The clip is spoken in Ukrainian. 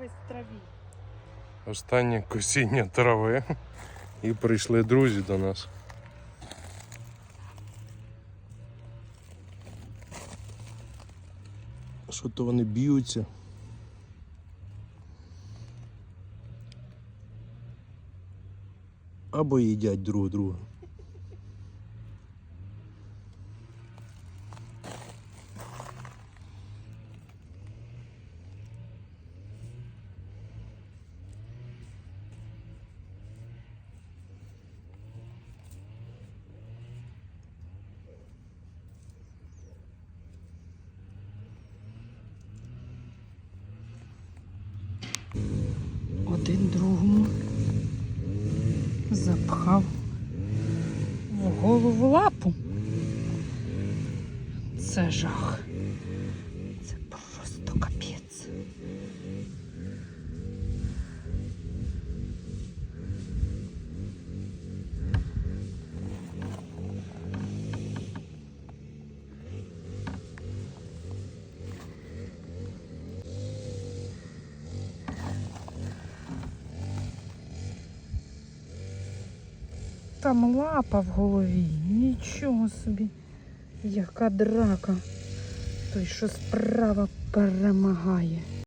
весь траві. Останнє косіння трави. І прийшли друзі до нас. Що то вони б'ються? Або їдять друг друга. Один другому запхав в голову лапу. Це жах. Це просто Там лапа в голові. Нічого собі. Яка драка. Той, що справа перемагає.